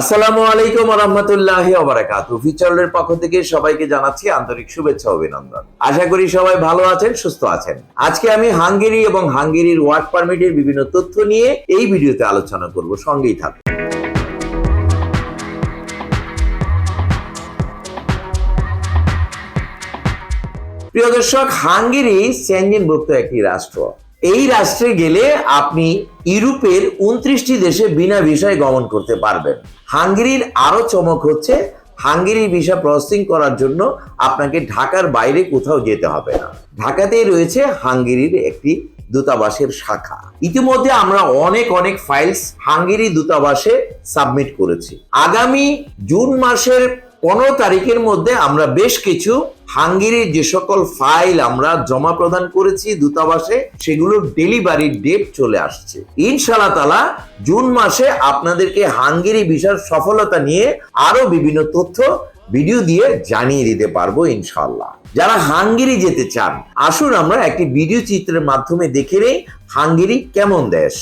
আসসালামু আলাইকুম রহমতুল্লাহ ওবারাকাতু। ফিচারের পক্ষ থেকে সবাইকে জানাচ্ছি আন্তরিক শুভেচ্ছা অভিনন্দন। আশা করি সবাই ভালো আছেন, সুস্থ আছেন। আজকে আমি হাঙ্গেরি এবং হাঙ্গেরির ওয়ার্ক পারমিটের বিভিন্ন তথ্য নিয়ে এই ভিডিওতে আলোচনা করব, সঙ্গেই থাকুন। প্রিয় দর্শক, হাঙ্গেরি সেনজেনভুক্ত একটি রাষ্ট্র। এই রাষ্ট্রে গেলে আপনি ইউরোপের উনত্রিশটি দেশে বিনা ভিসায় গমন করতে পারবেন। হাঙ্গেরির আরও চমক হচ্ছে, হাঙ্গেরির ভিসা প্রসেসিং করার জন্য আপনাকে ঢাকার বাইরে কোথাও যেতে হবে না। ঢাকাতেই রয়েছে হাঙ্গেরির একটি দূতাবাসের শাখা। ইতিমধ্যে আমরা অনেক অনেক ফাইলস হাঙ্গেরি দূতাবাসে সাবমিট করেছি। আগামী জুন মাসের পনেরো তারিখের মধ্যে আমরা বেশ কিছু হাঙ্গেরির যে সকল ফাইল আমরা জমা প্রদান করেছি দূতাবাসে সেগুলোর ডেলিভারির ডেট চলে আসছে। ইনশাআল্লাহ তালা জুন মাসে আপনাদেরকে হাঙ্গেরি ভিসার সফলতা নিয়ে আরও বিভিন্ন তথ্য, ভিডিও দিয়ে জানিয়ে দিতে পারব ইনশাআল্লাহ। যারা হাঙ্গেরি যেতে চান, আসুন আমরা একটি ভিডিও চিত্রের মাধ্যমে দেখে নেই হাঙ্গেরি কেমন দেশ।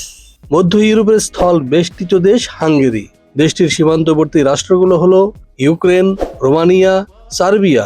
মধ্য ইউরোপের স্থল বেষ্টিত দেশ হাঙ্গেরি। দেশটির সীমান্তবর্তী রাষ্ট্রগুলো হলো Ukraine, Romania, Serbia.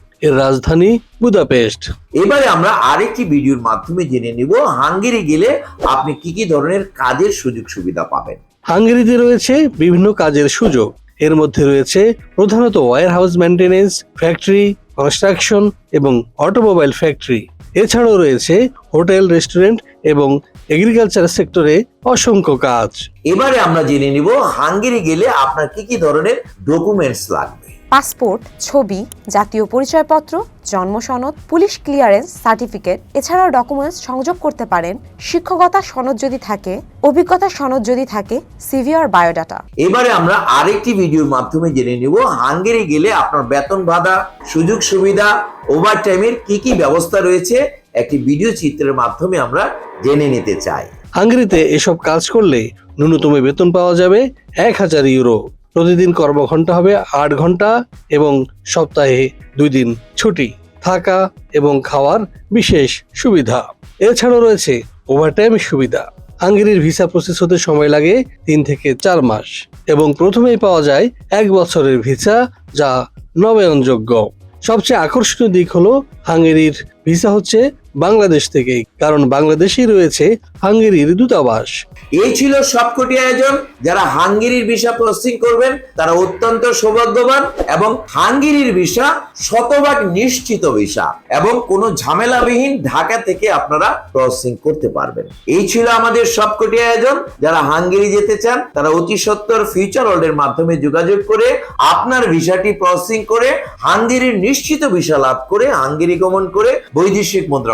এর রাজধানী বুদাপেস্ট। এবারে আমরা আরেকটি ভিডিওর মাধ্যমে জেনে নিব হাঙ্গেরি গেলে আপনি কি কি ধরনের কাজের সুযোগ সুবিধা পাবেন। হাঙ্গেরিতে রয়েছে বিভিন্ন কাজের সুযোগ। এর মধ্যে রয়েছে প্রধানত warehouse maintenance factory construction এবং অটোমোবাইল ফ্যাক্টরি এছাড়াও রয়েছে হোটেল রেস্টুরেন্ট এবং এগ্রিকালচার সেক্টরে অসংখ্য কাজ। এবারে আমরা জেনে নিব হাঙ্গেরি গেলে আপনার কি কি ধরনের ডকুমেন্টস লাগবে। পাসপোর্ট ছবি জাতীয় পরিচয়পত্র জন্ম সনদ পুলিশ ক্লিয়ারেন্স সার্টিফিকেট এছাড়াও ডকুমেন্টস সংযোগ করতে পারেন। শিক্ষকতা সনদ যদি থাকে অভিজ্ঞতা সনদ যদি থাকে সিভি আর বায়োডাটা। এবারে আমরা আরেকটি ভিডিওর মাধ্যমে জেনে নিব হাঙ্গেরি গেলে আপনার বেতন ভাতা সুযোগ সুবিধা ওভার টাইমের কি কি ব্যবস্থা রয়েছে একটি ভিডিও চিত্রের মাধ্যমে আমরা জেনে নিতে চাই। হাঙ্গেরিতে এসব কাজ করলে ন্যূনতম বেতন পাওয়া যাবে এক হাজার ইউরো। প্রতিদিন কর্মঘণ্টা হবে আট ঘণ্টা এবং সপ্তাহে দুই দিন ছুটি, থাকা এবং খাওয়ার বিশেষ সুবিধা। এছাড়াও রয়েছে ওভারটাইম সুবিধা। হাঙ্গেরির ভিসা প্রসেস হতে সময় লাগে তিন থেকে চার মাস এবং প্রথমেই পাওয়া যায় এক বছরের ভিসা যা নবায়নযোগ্য। সবচেয়ে আকর্ষণীয় দিক হলো হাঙ্গেরির ভিসা হচ্ছে বাংলাদেশ থেকেই, কারণ বাংলাদেশেই রয়েছে হাঙ্গেরির দূতাবাস। এই ছিল সবকটি আয়োজন। যারা হাঙ্গেরির ভিসা প্রসেসিং করবেন, তারা অত্যন্ত সৌভাগ্যবান এবং হাঙ্গেরির ভিসা শতভাগ নিশ্চিত ভিসা এবং কোনো ঝামেলাবিহীন ঢাকা থেকে আপনারা প্রসেসিং করতে পারবেন। এই ছিল আমাদের সবকটি আয়োজন। যারা হাঙ্গেরি যেতে চান, তারা অতি সত্তর ফিউচার ওয়ার্ল্ডের মাধ্যমে যোগাযোগ করে আপনার ভিসাটি প্রসেসিং করে হাঙ্গেরির নিশ্চিত ভিসা লাভ করে, হাঙ্গেরি গমন করে বৈদেশিক মুদ্রা